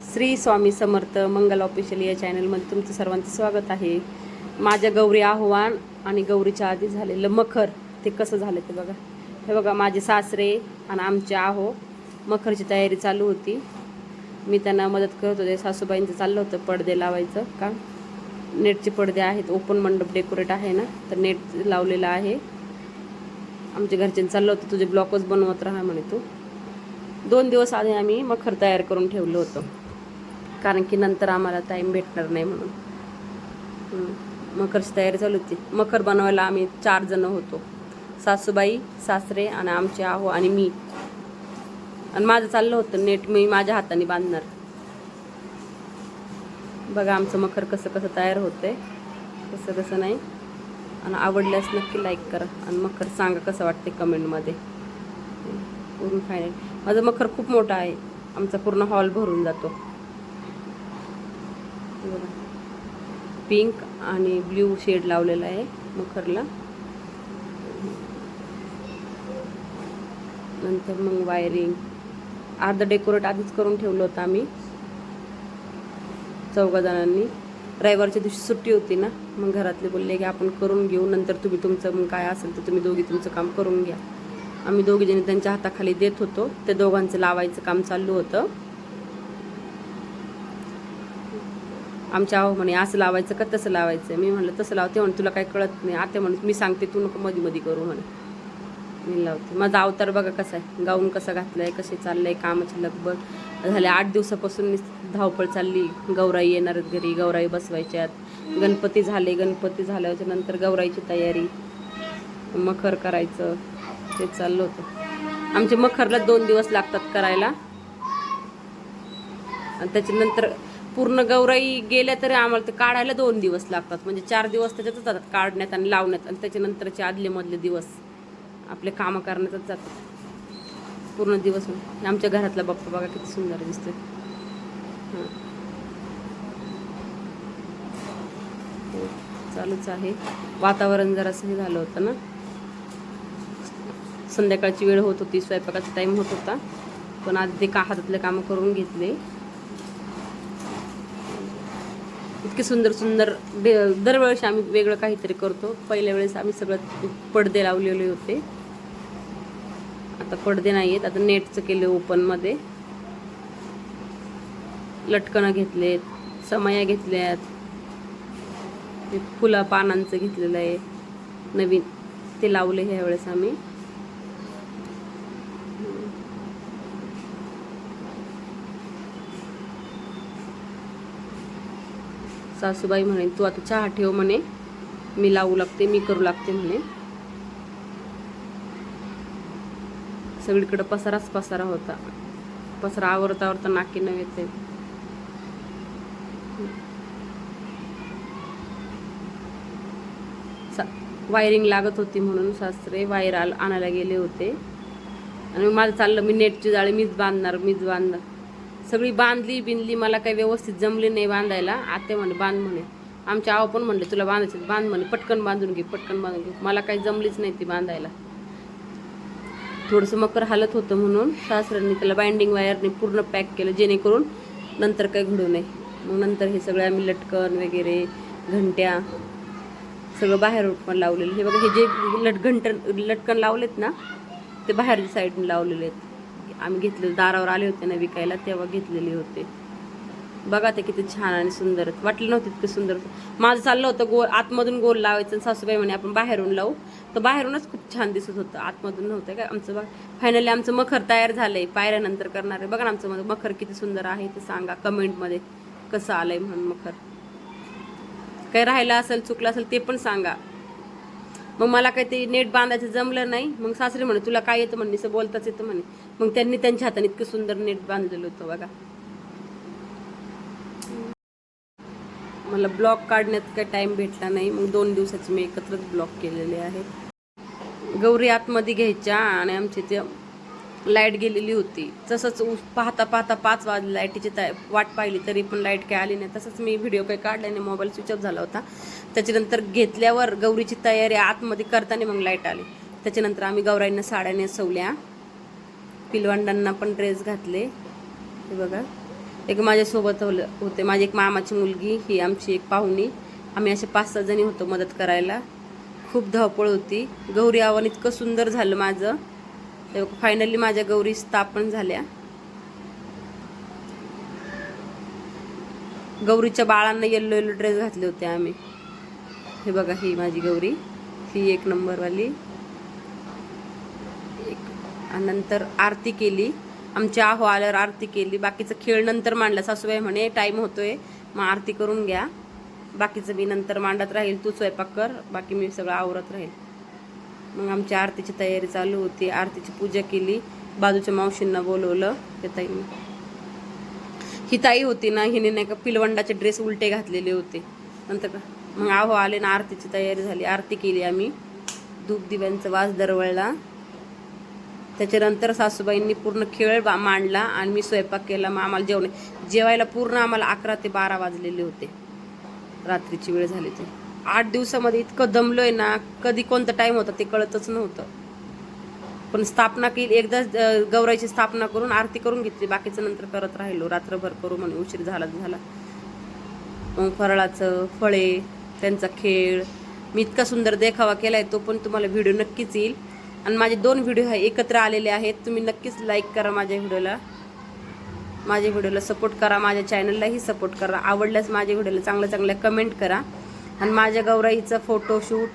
श्री स्वामी समर्थ मंगल official या चॅनलमध्ये तुमचं सर्वांचं स्वागत आहे. माझ्या गौरी आव्हान आणि गौरीच्या आधी झालेलं मखर ते कसं झालं ते बघा. हे बघा माझे सासरे आणि आमचे आहो मखरची तयारी चालू होती. मी त्यांना मदत करत होते सासूबाईंचं चाललं होतं पडदे लावायचं का? नेटचे पडदे आहेत ओपन मंडप डेकोरेट आहे ना तर नेट लावलेलं आहे. आमच्या घरच्यांनी चाललं होतं तुझे ब्लॉकच बनवत राहा म्हणे तू. दोन दिवस आधी आम्ही मखर तयार करून ठेवलं होतं. कारण की नंतर आम्हाला टाईम भेटणार नाही म्हणून. मकरची तयारी चालू होती. मकर बनवायला आम्ही चार जण होतो. सासूबाई सासरे आणि आमचे आहो आणि मी. आणि माझं चाललं होतं नेट मी माझ्या हाताने बांधणार. बघा आमचं मखर कसं कसं तयार होतंय. कसं कसं नाही. आणि आवडल्यास नक्की लाईक करा. आणि मखर सांगा कसं वाटते कमेंटमध्ये पूर्ण फायनल माझं मखर खूप मोठा आहे. आमचा पूर्ण हॉल भरून जातो. पिंक आणि ब्ल्यू शेड लावलेला आहे मखरला. नंतर मग वायरिंग. अर्धं डेकोरेट आधीच करून ठेवलं होतं आम्ही. चौघा जणांनी. रविवारच्या दिवशी सुट्टी होती ना मग घरातले बोलले की आपण करून घेऊ नंतर तुम्ही तुमचं मग काय असेल तर तुम्ही दोघी तुमचं काम करून घ्या. आम्ही दोघी जणी त्यांच्या हाताखाली देत होतो. ते दोघांचं लावायचं काम चालू होतं. आमच्या आहो म्हणे असं लावायचं का तसं लावायचं? मी म्हणलं तसं लावते म्हणे तुला काही कळत नाही. आता म्हणून मी सांगते तू नको मध्ये मध्ये करू म्हणे. मी लावते. माझा अवतार बघा कसा आहे. गाऊन कसा घातलाय कसे चाललंय कामाची लगबग. झाले आठ दिवसापासून धावपळ चालली. गौराई येणार घरी गौराई बसवायच्यात. गणपती झाले गणपती झाल्याच्यानंतर गौराईची तयारी. मखर करायचं. ते चाललं होतं. आमचे मखरला दोन दिवस लागतात करायला. आणि त्याच्यानंतर पूर्ण गौराई गेल्या तरी आम्हाला ते काढायला दोन दिवस लागतात. म्हणजे चार दिवस त्याच्यातच जातात काढण्यात आणि लावण्यात. आणि त्याच्यानंतरचे आदले मधले दिवस आपले कामं करण्यातच जातात. पूर्ण दिवस. आमच्या घरातला बाप्पा बघा किती सुंदर दिसतोय. हो, चालूच आहे. वातावरण जरासं हे झालं होतं ना. संध्याकाळची वेळ होत होती स्वयंपाकाचा टाईम होत होता. पण आज ते का हातातले कामं करून घेतले. इतके सुंदर सुंदर डे- दरवेळेस आम्ही वेगळं काहीतरी करतो. पहिल्या वेळेस आम्ही सगळं पडदे लावलेले होते. आता पडदे नाही आहेत. आता नेटचं केले ओपनमध्ये लटकणं घेतलेत समया घेतल्यात. ते फुला पानांचं घेतलेलं आहे. नवीन ते लावले ह्या वेळेस आम्ही. सासूबाई म्हणे तू आता चहा ठेव म्हणे मी लावू लागते मी करू लागते म्हणे. सगळीकडं पसाराच पसारा होता. पसरा आवरता आवरता नाकी न येते. वायरिंग लागत होती म्हणून सासरे वायर आणायला गेले होते. आणि माझं चाललं मी नेटची जाळी मीच बांधणार मीच बांधणार. सगळी बांधली बिंदली मला काही व्यवस्थित जमली नाही बांधायला. आते म्हणे बांध म्हणे. आमच्या आव पण म्हणले तुला बांधायचं बांध म्हणे पटकन बांधून घे पटकन बांधून घे. मला काही जमलीच नाही ती बांधायला. थोडंसं मकर हालत होतं म्हणून सासऱ्यांनी त्याला बाइंडिंग वायरने पूर्ण पॅक केलं जेणेकरून नंतर काही घडू नये. मग नंतर हे सगळे आम्ही लटकन वगैरे घंट्या सगळं बाहेर पण लावलेलं. हे बघा हे जे लटघंट लटकन लावलेत ना ते बाहेरच्या साईडने लावलेले आहेत. आम्ही घेतले दारावर आले होते ना विकायला तेव्हा घेतलेले होते. बघा ते किती छान आणि सुंदर. वाटलं नव्हतं इतकं सुंदर. माझं चाललं होतं गोल आतमधून गोल लावायचं आणि सासूबाई म्हणे आपण बाहेरून लावू. तर बाहेरूनच खूप छान दिसत होतं. आतमधून नव्हतं काय आमचं बघ फायनली आमचं मखर तयार झालंय. पायऱ्यानंतर करणार आहे. बघा ना आमचं मखर किती सुंदर आहे ते सांगा कमेंटमध्ये. कसं आलंय म्हणून मखर. काही राहिलं असेल चुकलं असेल ते पण सांगा. मग मला काही ते नेट बांधायचं जमलं नाही. मग सासरे म्हणे तुला काय येतं म्हणे? असं बोलताच येतं म्हणे. मग त्यांनी त्यांच्या हाताने इतकं सुंदर नेट बांधलेलं होतं बघा. मला ब्लॉक काढण्यात काही टाइम भेटला नाही. मग दोन दिवसाचे मी एकत्रच ब्लॉक केलेले आहे. गौरी आतमध्ये घ्यायच्या आणि आमचे ते लाइट गेलेली होती. तसंच पाहता पाहता पाच वाज लाईटीची ता वाट पाहिली तरी पण लाइट काही आली नाही. तसंच मी व्हिडिओ काही काढला मोबाईल स्विच ऑफ झाला होता. त्याच्यानंतर घेतल्यावर गौरीची तयारी आतमध्ये करताना मग लाइट आली. त्याच्यानंतर आम्ही गौराईंना साड्या नेसवल्या. पिलवांडांना पण ड्रेस घातले. हे बघा. एक माझ्यासोबत होते. माझी एक मामाची मुलगी ही आमची एक पाहुणी. आम्ही असे पाच सहा जणी होतो मदत करायला. खूप धावपळ होती. गौरी आव्हान इतकं सुंदर झालं माझं. फायनली माझ्या गौरी स्थापन झाल्या. गौरीच्या बाळांना येल्लो येल्लो ड्रेस घातले होते आम्ही. हे बघा ही माझी गौरी. ही एक नंबरवाली. एक. आणि नंतर आरती केली. आमच्या आहो आल्यावर आरती केली. बाकीचं खेळ नंतर मांडला. सासूबाई म्हणे टाईम होतोय. मग आरती करून घ्या. बाकीचं मी नंतर मांडत राहील. तू स्वयंपाक कर. बाकी मी सगळं आवरत राहील. मग आमची आरतीची तयारी चालू होती. आरतीची पूजा केली. बाजूच्या मावशींना बोलवलं. त्या ताईंनी. ही ताई होती ना हिने नाही का पिलवंडाचे ड्रेस उलटे घातलेले होते. नंतर का? मग आहो आले ना आरतीची तयारी झाली. आरती केली आम्ही. धूप दिव्यांचा वास दरवळला. त्याच्यानंतर सासूबाईंनी पूर्ण खेळ बा- मांडला आणि मी स्वयंपाक केला. मग आम्हाला जेवण जेवायला पूर्ण आम्हाला अकरा ते बारा वाजलेले होते. रात्रीची वेळ झाली ते आठ दिवसामध्ये इतकं दमलोय ना कधी कोणता टाईम होता ते कळतच नव्हतं. पण स्थापना केली एकदा गौराईची स्थापना करून आरती करून घेतली बाकीचं नंतर करत राहिलो. रात्रभर करू म्हणे उशीर झाला झाला. मग फराळाचं फळे त्यांचा खेळ. मी इतका सुंदर देखावा केलाय तो पण तुम्हाला व्हिडिओ नक्कीच येईल. आणि माझे दोन व्हिडिओ एकत्र आलेले आहेत. तुम्ही नक्कीच लाईक करा माझ्या व्हिडिओला माझ्या व्हिडिओला सपोर्ट करा. माझ्या चॅनललाही सपोर्ट करा. आवडल्यास माझ्या व्हिडिओला चांगल्या चांगल्या कमेंट करा. आणि माझ्या गौराईचं फोटोशूट